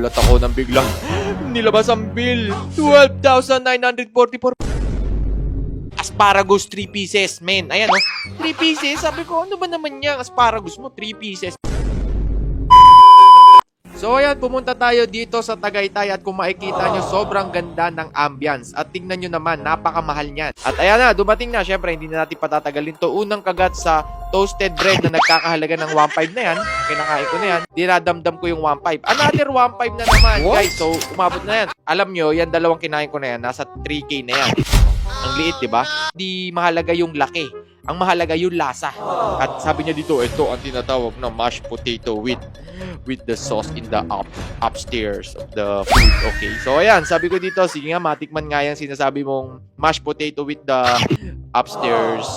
Nagulat ako nang biglang nilabas ang bill. 12,944 asparagus 3 pieces, men. Ayan, oh. 3 pieces. Sabi ko, ano ba naman yan? Asparagus mo, 3 pieces. So ayan, pumunta tayo dito sa Tagaytay at kung makikita nyo, sobrang ganda ng ambience. At tingnan nyo naman, napakamahal niyan. At ayan na, dumating na. Syempre, hindi na natin patatagalin to. Unang kagat sa toasted bread na nagkakahalaga ng 1.5 na yan. Kinakain ko na yan. Dinadamdam ko yung 1.5. Another 1.5 na naman, What? guys. So, umabot na yan. Alam nyo, yan dalawang kinain ko na yan. Nasa 3K na yan. Ang liit, di ba? Di mahalaga yung laki. Ang mahalaga yung lasa. At sabi niya dito, ito ang tinatawag na mashed potato with with the sauce in the up, upstairs of the food. Okay. So ayan, sabi ko dito, sige nga matikman nga yan sinasabi mong mashed potato with the upstairs.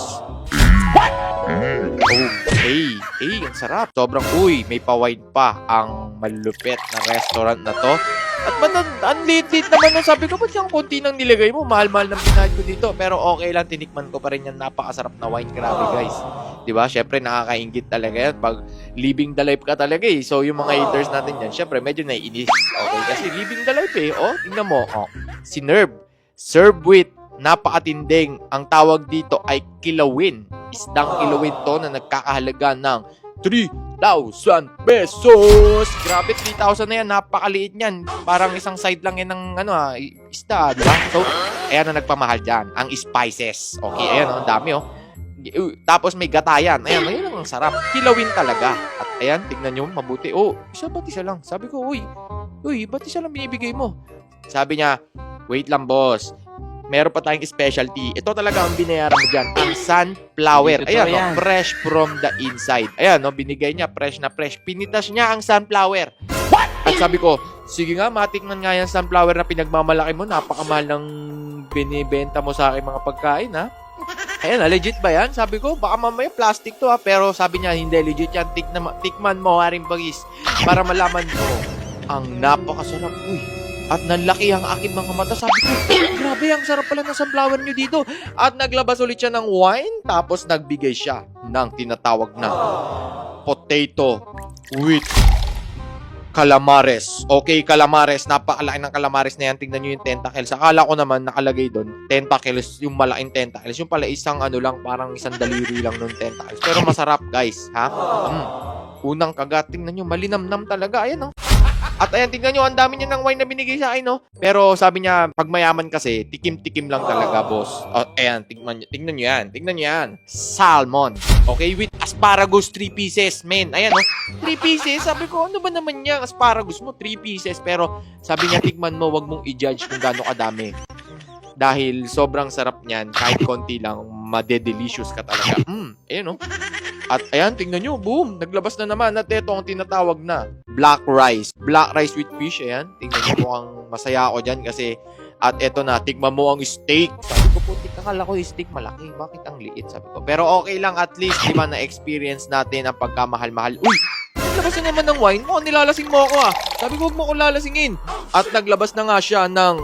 Okay. Eh, ang sarap. Sobrang uy, may pa-wine pa ang malupit na restaurant na to. At man, ang, ang liit-liit naman nun. Sabi ko, ba't yung konti nang nilagay mo? Mahal-mahal ng pinahid ko dito. Pero okay lang, tinikman ko pa rin yan. Napakasarap na wine. Grabe, guys. Di ba? Siyempre, nakakaingit talaga yan. Pag living the life ka talaga eh. So, yung mga haters natin yan, siyempre, medyo naiinis. Okay, kasi living the life eh. Oh, tingnan mo. Oh, si Nerve. Serve with napakatinding. Ang tawag dito ay kilawin. Isdang kilawin to na nagkakahalaga ng 3,000 pesos! Grabe, 3,000 na yan. Napakaliit niyan. Parang isang side lang yan ng ano, ah, isda, di? So, ayan na nagpamahal dyan. Ang spices. Okay, ayan, oh, ang dami, oh. Tapos may gatayan. Ayan, ayan ang sarap. Kilawin talaga. At ayan, tignan nyo, mabuti. Oh, isa ba't isa lang? Sabi ko, uy, uy, ba't isa lang binibigay mo? Sabi niya, wait lang boss. Meron pa tayong specialty. Ito talaga ang binayaran mo dyan. Ang sunflower. Ayan, yan. no, fresh from the inside. Ayan, no, binigay niya, fresh na fresh. Pinitas niya ang sunflower. At sabi ko, sige nga, matikman nga yan sunflower na pinagmamalaki mo. Napakamahal ng binibenta mo sa akin mga pagkain, ha? Ayan, legit ba yan? Sabi ko, baka mamaya plastic to ha. Pero sabi niya, hindi legit yan. Tikna, tikman mo, haring bagis. Para malaman mo, ang napakasarap. Uy, at nanlaki ang aking mga mata. Sabi ko, grabe, ang sarap pala ng sunflower nyo dito. At naglabas ulit siya ng wine. Tapos nagbigay siya ng tinatawag na potato with calamares. Okay, calamares. Napakalaki ng calamares na yan. Tingnan nyo yung tentacles. Akala ko naman nakalagay doon, tentacles, yung malaking tentacles. Yung pala isang ano lang, parang isang daliri lang nung tentacles. Pero masarap, guys. Ha? Mm. Unang kagat, tingnan nyo, malinamnam talaga. Ayan, oh. At ayan, tingnan nyo, ang dami niya ng wine na binigay sa akin, no? Pero sabi niya, pag mayaman kasi, tikim-tikim lang talaga, boss. Oh, ayan, tingnan nyo, tingnan nyo yan. Tingnan nyo yan. Salmon. Okay, with asparagus 3 pieces, men. Ayan, oh. 3 pieces. Sabi ko, ano ba naman yan? Asparagus mo, 3 pieces. Pero sabi niya, tikman mo, wag mong i-judge kung gaano kadami. Dahil sobrang sarap niyan, kahit konti lang, madedelicious ka talaga. Mm, ayan, oh. At ayan, tingnan nyo, boom, naglabas na naman. At ito ang tinatawag na black rice. Black rice with fish, ayan. Tingnan nyo mukhang masaya ako dyan kasi at eto na, tigman mo ang steak. Sabi ko, putik, akala ko yung steak malaki. Bakit ang liit? Sabi ko. Pero okay lang, at least, di ba, na-experience natin ang pagkamahal-mahal. Uy! Naglabas na naman ng wine mo. Nilalasing mo ako ah. Sabi ko, huwag mo ko lalasingin. At naglabas na nga siya ng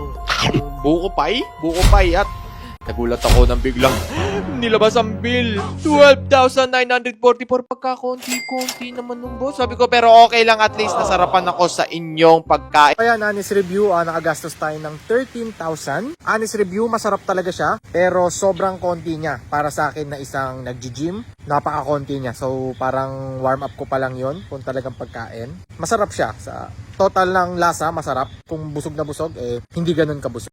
buko pie. Buko pie at nagulat ako nang biglang nilabas ang bill. 12,944 pagkakonti-konti naman nung boss. Sabi ko, pero okay lang at least nasarapan ako sa inyong pagkain. Ayan, honest review, ah, nakagastos tayo ng 13,000. Honest review, masarap talaga siya. Pero sobrang konti niya para sa akin na isang nag-gym. Napaka-konti niya. So, parang warm up ko pa lang yon kung talagang pagkain. Masarap siya. Sa total ng lasa, masarap. Kung busog na busog, eh, hindi ganun kabusog.